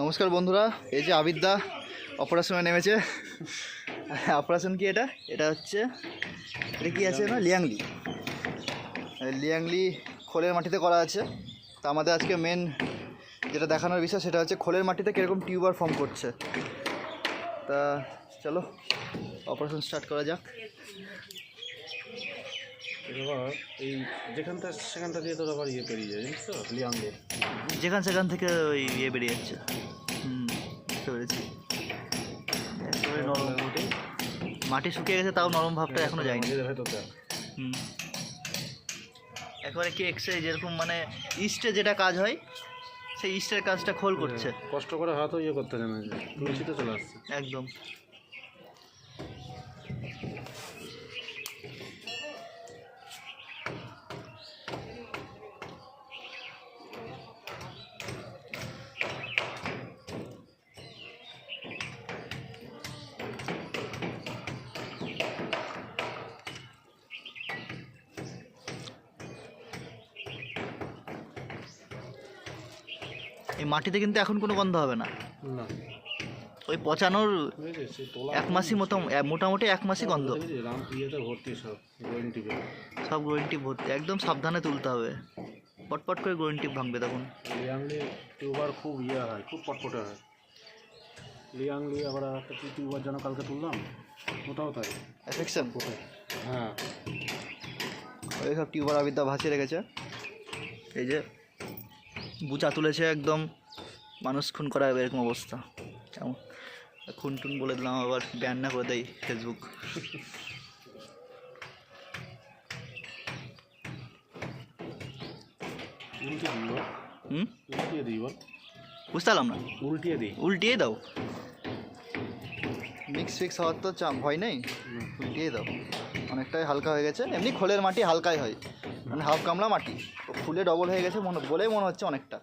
নমস্কার বন্ধুরা, এই যে আবিদ্যা অপারেশনে নেমেছে। অপারেশন কি এটা? এটা হচ্ছে, এটা কি আছে না? লিয়াংলি। লিয়াংলি খোলের মাটিতে করা আছে। তা আমাদের আজকে মেন যেটা দেখানোর বিষয় সেটা হচ্ছে খোলের মাটিতে কীরকম টিউবার ফর্ম করছে। তা চলো অপারেশন স্টার্ট করা যাক। এবার এই যেখানটা সেখানটা দিয়ে তোর আবার ইয়ে পেরিয়ে যায় জানিস তো? লিয়াঙ্গে। যেখান সেখান থেকে ওই ইয়ে বেরিয়ে যাচ্ছে। হুম বুঝতে পেরেছি। একেবারে নরম। মাটি শুকিয়ে গেছে তাও নরম ভাবটা এখনও যায়নি। হুম। একেবারে কি এক্সরে যেরকম মানে ইস্টে যেটা কাজ হয় সেই ইস্টের কাজটা খোল করছে। কষ্ট করে হাতও ইয়ে করতে জানে যে তুলসিতে চলে আসছে। একদম। এই মাটিতে কিন্তু এখন কোনো গন্ধ হবে না। ওই পচানোর এক মাসই মতো মোটামুটি এক মাসই গন্ধ। সব গোয়িং টিপে ভর্তি একদম সাবধানে তুলতে হবে। পটপট করে গ্রোইন টিপ ভাঙবে তখন টিউবার খুব ইয়ে হয় খুব পটপটে হয়। লিয়াংলি আবার একটা টিউবার যেন কালকে তুললাম ওটাও তাই। এফেকশন হ্যাঁ। ওই সব টিউবার আবিদ্যা ভাসিয়ে রেখেছে। এই যে বুচা তুলেছে একদম মানুষ খুন করা যাবে এরকম অবস্থা। কেমন? খুন টুন বলে দিলাম আবার ব্যান না করে দেয় ফেসবুক উল্টিয়ে দিই বল হুম? উল্টিয়ে দিই বল বুঝতে পারলাম না। উল্টিয়ে দিই। উল্টিয়ে দাও। মিক্স ফিক্স হওয়ার তো চা ভয় নেই। উল্টিয়ে দাও। অনেকটাই হালকা হয়ে গেছে এমনি খোলের মাটি হালকাই হয়। মানে হাফ গামলা মাটি তো ফুলে ডবল হয়ে গেছে মনে বলেই মনে হচ্ছে অনেকটা।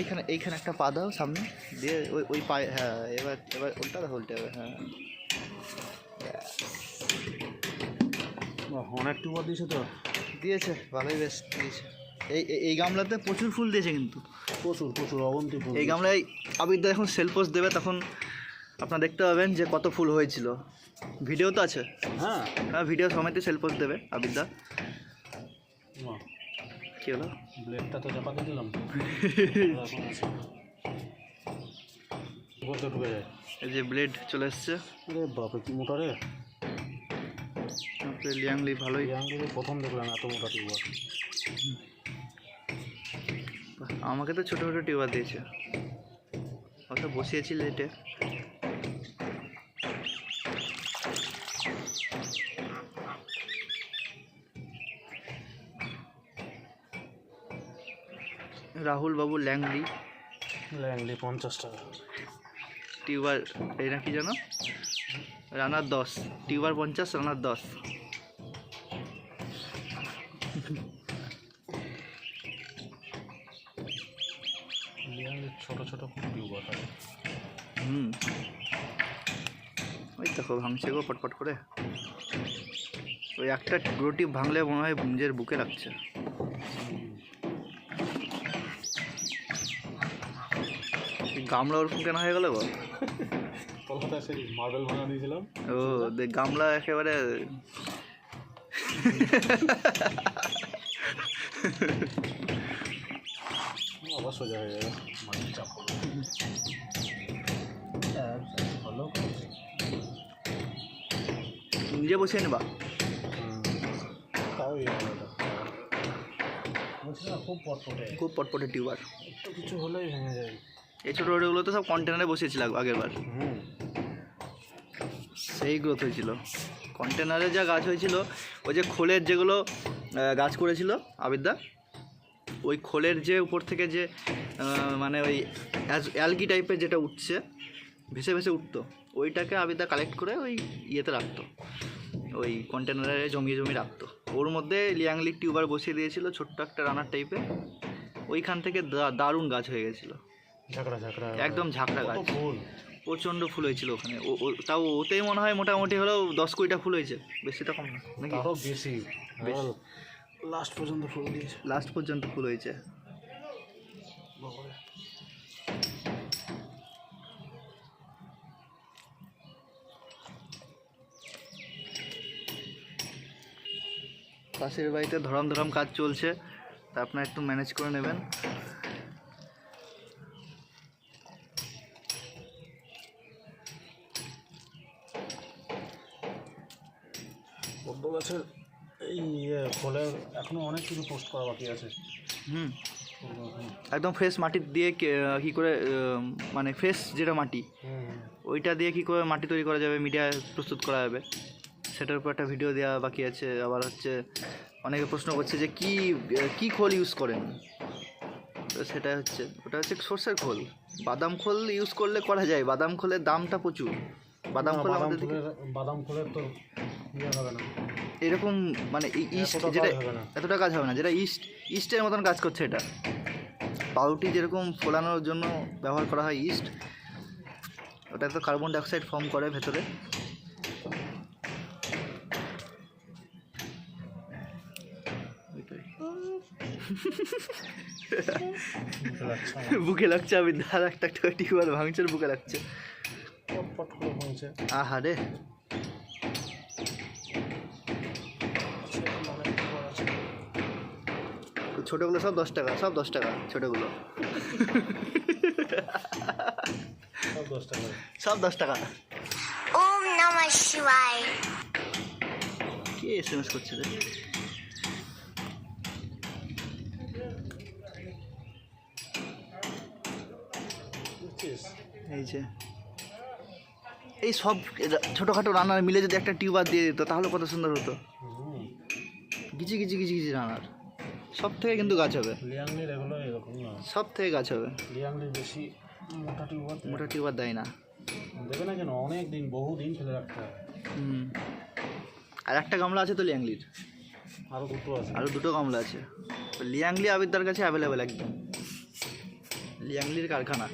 এইখানে এইখানে একটা পা দাও সামনে দিয়ে ওই ওই পায়ে হ্যাঁ এবার এবার উল্টা দাও উল্টে হবে হ্যাঁ। বাহ, অনেক টিউবার দিয়েছে তো? দিয়েছে ভালোই বেশ দিয়েছে। এই এই- গামলাতে প্রচুর ফুল দিয়েছে কিন্তু। প্রচুর প্রচুর অবন্তি ফুল এই গামলায় আবিরদা যখন সেল পোস্ট দেবে তখন আপনারা দেখতে পাবেন যে কত ফুল হয়েছিল। ভিডিও তো আছে। হ্যাঁ। হ্যাঁ ভিডিও সমেতে সেল পোস্ট দেবে আবিরদা। কী হলো? ব্লেডটা তো চাপাতে দিলাম। এখন এই যে ব্লেড চলে এসছে। আরে বাপরে কি মোটা রে। লিয়াংলি ভালোই। আঙ্গুলে প্রথম দেখলাম এত মোটা টিউবার আমাকে তো ছোটো ছোটো টিউবার দিয়েছে। ওটা বসিয়েছি লেটে রাহুল বাবু ল্যাংলি ল্যাংলি পঞ্চাশ টাকা। টিউবার এই না কি জানো? রানার দশ। টিউবার পঞ্চাশ রানার দশ। দেখো ভাঙছে গো পটপট করে। ওই একটা রুটি ভাঙলে মনে হয় নিজের বুকে লাগছে। গামলা ওরকম কেন হয়ে গেল গো? মার্বেল ভাঙা দিয়েছিলাম। ও গামলা একেবারে আবার সোজা হয়ে যাবে মাটির চাপ নিজে বসিয়ে নেবা। তাও ইয়ে খুব পটপটে। খুব পটপটে টিউবার। একটু কিছু হলেই ভেঙে যায়। এই ছোটো ছোটোগুলো তো সব কন্টেনারে বসিয়েছিল আগের বার সেই গ্রোথ হয়েছিল। কন্টেনারে যা গাছ হয়েছিল ওই যে খোলের যেগুলো গাছ করেছিল আবিদ্যা ওই খোলের যে উপর থেকে যে মানে ওই অ্যালগি টাইপের যেটা উঠছে ভেসে ভেসে উঠতো। ওইটাকে আবিদা কালেক্ট করে ওই ইয়েতে রাখতো। ওই কন্টেনারে জমিয়ে জমিয়ে রাখতো। ওর মধ্যে লিয়াংলি টিউবার বসিয়ে দিয়েছিল ছোট্ট একটা রানার টাইপের ওইখান থেকে দা- দারুণ গাছ হয়ে গেছিল। ঝাঁকড়া ঝাঁকড়া। একদম ঝাঁকড়া গাছ। ফুল। প্রচণ্ড ফুল হয়েছিল ওখানে। ও ও- তাও ওতেই মনে হয় মোটামুটি হলেও দশ কুড়িটা ফুল হয়েছে। বেশি তো কম না নাকি? আরও বেশি। বেশ। লাস্ট পর্যন্ত ফুল দিয়েছে। লাস্ট পর্যন্ত ফুল হয়েছে। পাশের বাড়িতে ধরম ধরম কাজ চলছে তা আপনারা একটু ম্যানেজ করে নেবেন। পদ্ম গাছের এই ইয়ে ফলের এখনও অনেক কিছু পোস্ট করা বাকি আছে। হুম। একদম ফ্রেশ মাটি দিয়ে কে- কি করে মানে ফ্রেশ যেটা মাটি ওইটা দিয়ে কি করে মাটি তৈরি করা যাবে মিডিয়া প্রস্তুত করা যাবে? সেটার উপর একটা ভিডিও দেওয়া বাকি আছে। আবার হচ্ছে অনেকে প্রশ্ন করছে যে কি কি খোল ইউজ করেন? তো সেটা হচ্ছে ওটা হচ্ছে সর্ষের খোল। বাদাম খোল ইউজ করলে করা যায় বাদাম খোলের দামটা প্রচুর। বাদাম খোল আমাদের বাদাম ফুলের তো ইয়ে হবে না। এরকম মানে ইস্ট যেটা। এতটা কাজ হবে না যেটা ইস্ট ইস্টের মতন কাজ করছে এটা। পাউরুটি যেরকম ফোলানোর জন্য ব্যবহার করা হয় ইস্ট ওটা তো কার্বন ডাইঅক্সাইড ফর্ম করে ভেতরে। বুকে লাগছে আমি ধার একটা একটা টিউবার ভাঙছে বুকে লাগছে। পট করে আহা রে। ছোটোগুলো সব দশ টাকা সব দশ টাকা ছোটোগুলো। সব দশ টাকা। সব দশ টাকা। Om Namah Shivaya. কে এস এম এস করছে রে? এই যে। এই সব ছোটোখাটো রান্নার মিলে যদি একটা টিউবার দিয়ে দিত তাহলে কত সুন্দর হতো। গিচি গিচি গিচি গিচি রান্নার সব থেকে কিন্তু গাছ হবে। সব থেকে গাছ হবে। বেশি মোটা টিউবার দেয়। না। দেবে না কেন? অনেক দিন বহু দিন ফেলে রাখতে হয়। হুম। আর একটা গামলা আছে তো লিয়াংলির? আরও দুটো আছে। আরও দুটো গামলা আছে। তো লিয়াংলি আবিদ্যার কাছে অ্যাভেলেবেল একদম। লিয়াংলির কারখানা।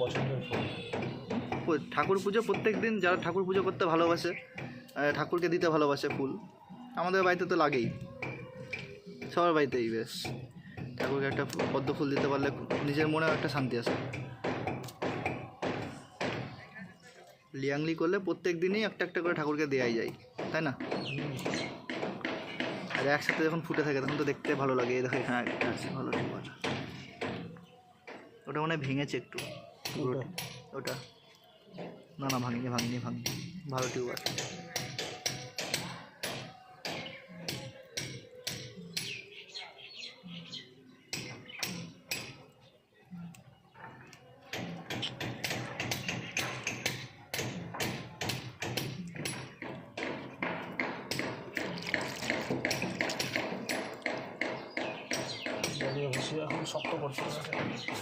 পছন্দের ফুল। ঠাকুর পুজো প্রত্যেক দিন যারা ঠাকুর পুজো করতে ভালোবাসে ঠাকুরকে দিতে ভালোবাসে ফুল, আমাদের বাড়িতে তো লাগেই। সবার বাড়িতেই বেশ। ঠাকুরকে একটা পদ্ম ফুল দিতে পারলে নিজের মনেও একটা শান্তি আসে। লিয়াংলি করলে প্রত্যেক দিনই একটা একটা করে ঠাকুরকে দেওয়াই যায়, তাই না? আর একসাথে যখন ফুটে থাকে তখন তো দেখতে ভালো লাগে। দেখো এখানে ভালো ওটা মনে হয় ভেঙেছে একটু। ওটা? ওটা না না ভাঙিনি ভাঙিনি ভাঙিনি ভালো টিউব জলীয়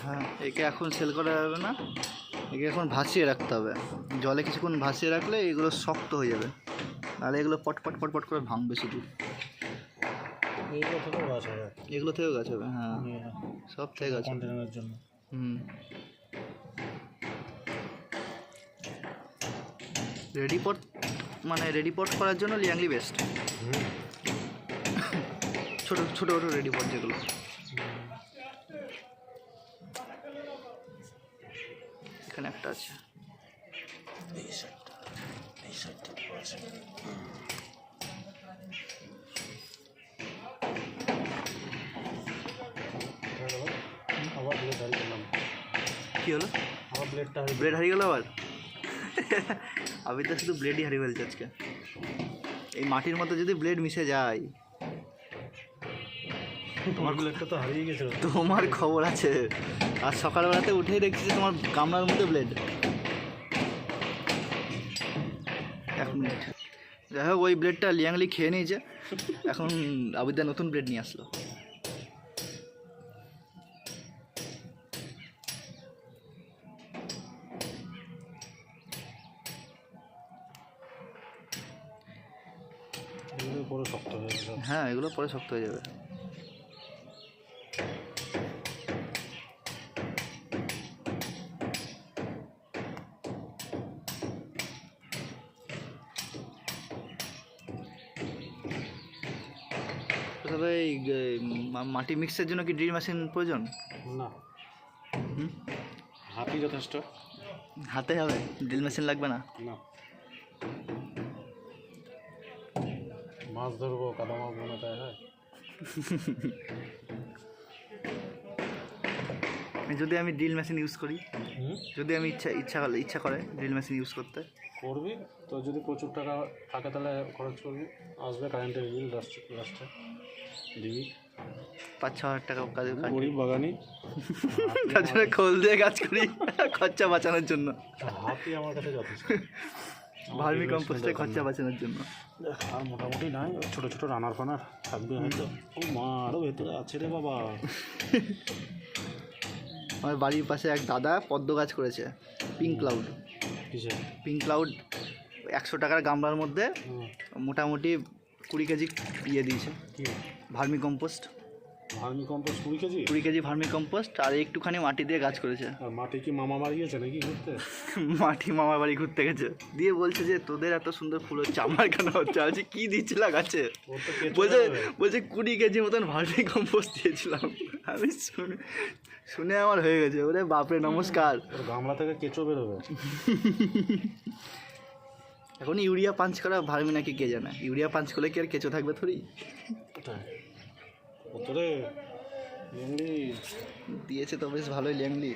হ্যাঁ একে এখন সেল করা যাবে না একে এখন ভাসিয়ে রাখতে হবে। জলে কিছুক্ষণ ভাসিয়ে রাখলে এগুলো শক্ত হয়ে যাবে তাহলে এগুলো পট পট পট পট করে ভাঙবে শুধু। এগুলো থেকেও গাছ হবে। হ্যাঁ। সব থেকে গাছ জন্য। হুম। রেডি পট মানে রেডি পট করার জন্য লিয়াংলি বেস্ট ছোটো ছোটো ছোটো রেডি পট যেগুলো। এখানে একটা আছে। এই সাইডটা এই সাইডটা আছে আবার ব্লেড হারিয়ে গেলাম কী হলো? আবার ব্লেডটা ব্লেড হারিয়ে গেল আবার? আমি তো শুধু ব্লেডই হারিয়ে ফেলছে আজকে। এই মাটির মতো যদি ব্লেড মিশে যায় তোমার ব্লেডটা তো হারিয়ে গেছিল। তোমার খবর আছে। আর সকালবেলাতে উঠেই দেখছি তোমার গামলার মধ্যে ব্লেড এক মিনিট যাই হোক ওই ব্লেডটা লিয়াংলি খেয়ে নিয়েছে। এখন আবিদা নতুন ব্লেড নিয়ে আসলো। পরে শক্ত হয়ে গেল হ্যাঁ এগুলো পরে শক্ত হয়ে যাবে। তাহলে এই মাটি মিক্সের জন্য কি ড্রিল মেশিন প্রয়োজন? না। হুম? হাতি যথেষ্ট। হাতে হবে ড্রিল মেশিন লাগবে না? না। মাছ ধরবো কাদা মাছ বানাতে হয়। যদি আমি ড্রিল মেশিন ইউজ করি যদি আমি ইচ্ছা ইচ্ছা করলে ইচ্ছা করে ড্রিল মেশিন ইউজ করতে। করবি? তো যদি প্রচুর টাকা থাকে তাহলে খরচ করবি। আসবে কারেন্টের বিল লাস্টে লাস্টে দিবি। পাঁচ ছ হাজার টাকা কাজে গরিব বাগানি। জন্য খোল দিয়ে কাজ করি খরচা বাঁচানোর জন্য। হাতি আমার কাছে যথেষ্ট। ভার্মি কম্পোস্টের খরচা বাঁচানোর জন্য। আর মোটামুটি নাই। ছোটো ছোটো রানার ফানার থাকবে হয়তো। ও মা আরও ভেতরে আছে রে বাবা। আমার বাড়ির পাশে এক দাদা পদ্ম গাছ করেছে পিঙ্ক ক্লাউড পিঙ্ক ক্লাউড একশো টাকার গামলার মধ্যে মোটামুটি কুড়ি কেজি ইয়ে দিয়েছে। Vermicompost. ভার্মি কম্পোস্ট কুড়ি কেজি? কুড়ি কেজি ভার্মি কম্পোস্ট আর একটুখানি মাটি দিয়ে গাছ করেছে। আর মাটি কি মামা বাড়ি গেছে নাকি ঘুরতে? মাটি মামার বাড়ি ঘুরতে গেছে। দিয়ে বলছে যে তোদের এত সুন্দর ফুল হচ্ছে আমার কেন হচ্ছে? বলছি, কি দিচ্ছিলা গাছে? বলছে। বলছে কুড়ি কেজি মতন ভার্মি কম্পোস্ট দিয়েছিলাম। আমি শুনে শুনে আমার হয়ে গেছে। ওরে বাপরে নমস্কার। গামলা থেকে কেঁচো বেরোবে। এখন ইউরিয়া পাঞ্চ করা ভার্মি নাকি কে জানে? ইউরিয়া পাঞ্চ করলে কি আর কেঁচো থাকবে থরি দিয়েছে তো বেশ ভালোই ল্যাংলি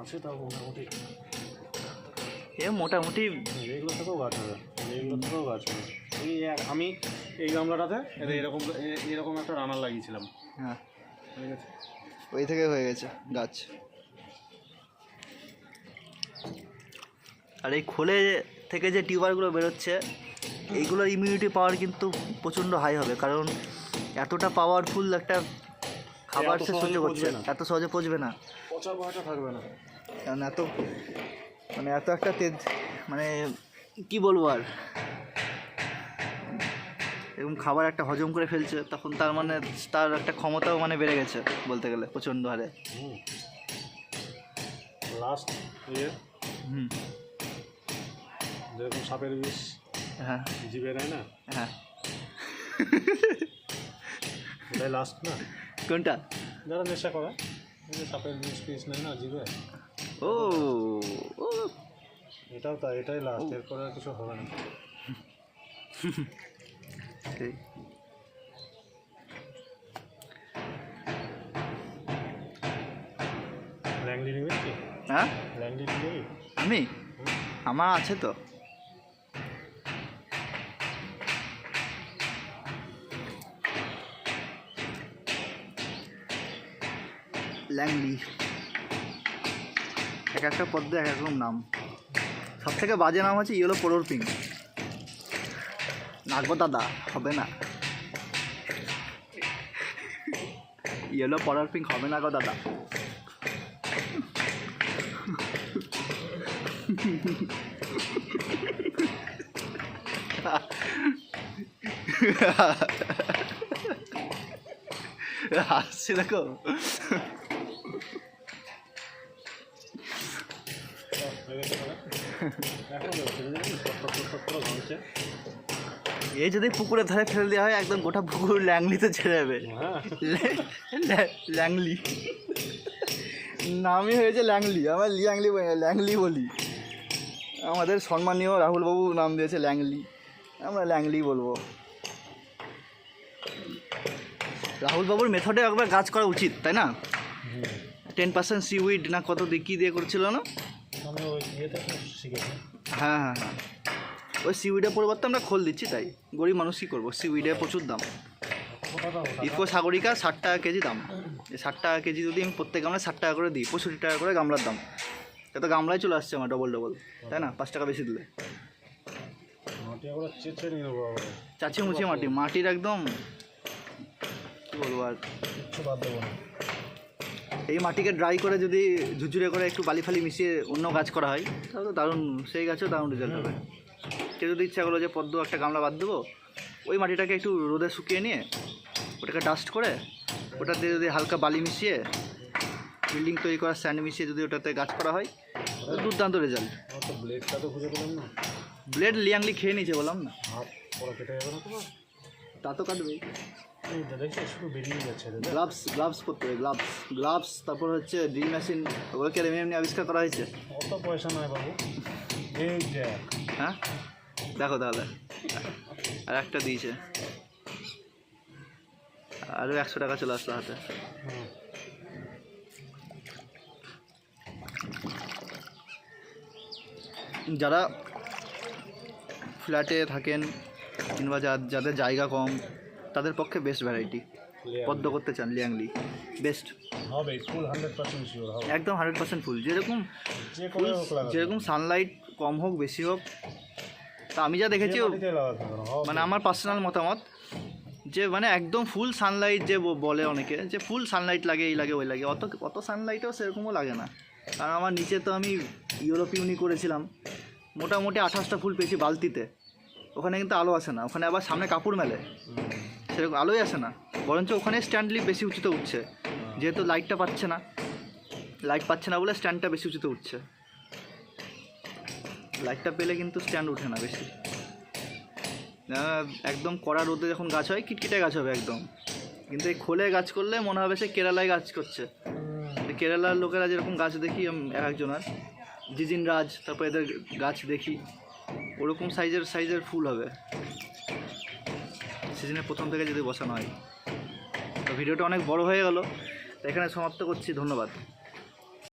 আছে তাও মোটামুটি। এ মোটামুটি এইগুলো থেকেও গাছ হবে। এইগুলো থেকেও গাছ হবে। এই আমি এই গামলাটাতে এটা এরকম এরকম একটা রানার লাগিয়েছিলাম। হ্যাঁ। ঠিক আছে ওই থেকে হয়ে গেছে গাছ। আর এই খোলে থেকে যে টিউবারগুলো বেরোচ্ছে এইগুলোর ইমিউনিটি পাওয়ার কিন্তু প্রচণ্ড হাই হবে কারণ এতটা পাওয়ারফুল একটা খাবার সে সহ্য সহজে করছে না। এত সহজে পচবে না। পচা পচা থাকবে না। কারণ এত মানে এত একটা তেজ মানে কি বলব আর? এরকম খাবার একটা হজম করে ফেলছে তখন তার মানে তার একটা ক্ষমতাও মানে বেড়ে গেছে বলতে গেলে প্রচণ্ড হারে। লাস্ট ইয়ে হুম। যেরকম সাপের বিষ হ্যাঁ। জিবে নেয় না? হ্যাঁ। ওটাই লাস্ট না? কোনটা? যারা নেশা করে সাপের বিষ ফিস নেয় না জিবে? ও এটাও তাই এটাই লাস্ট এরপরে আর কিছু হবে না। সেই। হ্যাঁ আমি আমার আছে তো। ল্যাংলি এক একটা পদ্মে এক এক রকম নাম। সব থেকে বাজে নাম হচ্ছে ইয়েলো পোলোর পিঙ্ক। নাগো দাদা হবে না। ইয়েলো পলার পিঙ্ক হবে না গো দাদা। হাসছি দেখো? এখন দেবো, তুমি জানো, টক টক টক টক করে ঘুরছে। এ যদি পুকুরে ধরে ফেলে দেওয়া হয় একদম গোটা পুকুর ল্যাংলিতে ছেড়ে যাবে। ল্যা- ল্যা- ল্যাংলি। নামই হয়েছে ল্যাংলি আমার লিয়াংলি ল্যাংলি বলি। আমাদের সম্মানীয় রাহুলবাবু নাম দিয়েছে ল্যাংলি আমরা ল্যাংলি বলব। রাহুলবাবুর মেথডে একবার কাজ করা উচিত তাই না? টেন পার্সেন্ট সিউইড না কত দিয়ে কী দিয়ে করছিল না? হ্যাঁ হ্যাঁ হ্যাঁ। ওই সিউইডের পরিবর্তে আমরা খোল দিচ্ছি তাই। গরিব মানুষ কী করব? সিউইডের প্রচুর দাম। ওটা দাও, ওটা ইফো সাগরিকা ষাট টাকা কেজি দাম। এই ষাট টাকা কেজি যদি আমি প্রত্যেক গামলায় ষাট টাকা করে দিই পঁয়ষট্টি টাকা করে গামলার দাম। তো গামলায় চলে আসছে আমার ডবল ডবল তাই না? পাঁচ টাকা বেশি দিলে। চেঁচে মুচি মাটি মাটির একদম কী বলব আর? এই মাটিকে ড্রাই করে যদি ঝুরঝুরে করে একটু বালি ফালি মিশিয়ে অন্য গাছ করা হয় তাহলে তো দারুণ সেই গাছেও দারুণ রেজাল্ট হবে। কেউ যদি ইচ্ছা করল যে পদ্ম একটা গামলা বাদ দেবো ওই মাটিটাকে একটু রোদে শুকিয়ে নিয়ে ওটাকে ডাস্ট করে ওটাতে যদি হালকা বালি মিশিয়ে বিল্ডিং তৈরি করার স্যান্ড মিশিয়ে যদি ওটাতে গাছ করা হয় দুর্দান্ত রেজাল্ট ব্লেডটা তো খুঁজে পেলাম না। ব্লেড লিয়াংলি খেয়ে নিয়েছে বললাম না। তা তো কাটবেই। গ্লাভস গ্লাভস করতে হবে গ্লাভস গ্লাভস তারপর হচ্ছে ড্রিল মেশিন ওগুলোকে এমনি এমনি আবিষ্কার করা হয়েছে। অত পয়সা নয় বাবু। হ্যাঁ? দেখো তাহলে। আর একটা দিয়েছে। আরও একশো টাকা চলে আসলো হাতে। যারা ফ্ল্যাটে থাকেন কিংবা যা- যাদের জায়গা কম তাদের পক্ষে বেস্ট ভ্যারাইটি। পদ্ম করতে চান লিয়াংলি। বেস্ট হবে ফুল হান্ড্রেড পার্সেন্ট শিওর হবে। একদম হান্ড্রেড পার্সেন্ট ফুল যেরকম যেরকম সানলাইট কম হোক বেশি হোক তা আমি যা দেখেছি। মানে আমার পার্সোনাল মতামত যে মানে একদম ফুল সানলাইট যে বলে অনেকে যে ফুল সানলাইট লাগে এই লাগে ওই লাগে। অত অত সানলাইটও সেরকমও লাগে না। কারণ আমার নিচে তো আমি ইউরোপ ইউনি করেছিলাম। মোটামুটি আঠাশটা ফুল পেয়েছি বালতিতে। ওখানে কিন্তু আলো আসে না। ওখানে আবার সামনে কাপড় মেলে। সেরকম আলোই আসে না। বরঞ্চ ওখানে স্ট্যান্ডলি বেশি উঁচুতে উঠছে। যেহেতু লাইটটা পাচ্ছে না। লাইট পাচ্ছে না বলে স্ট্যান্ডটা বেশি উঁচুতে উঠছে। লাইটটা পেলে কিন্তু স্ট্যান্ড ওঠে না বেশি। একদম কড়া রোদে যখন গাছ হয়, কিটকিটে গাছ হবে একদম। কিন্তু এই খোলে গাছ করলে মনে হবে সে কেরালায় গাছ করছে। কেরালার লোকেরা যেরকম গাছ দেখি এক একজনের জিজিন রাজ, তারপর এদের গাছ দেখি। ওরকম সাইজের সাইজের ফুল হবে। সিজনের প্রথম থেকে যদি বসানো হয়। তো ভিডিওটা অনেক বড় হয়ে গেল। এখানে সমাপ্ত করছি। ধন্যবাদ।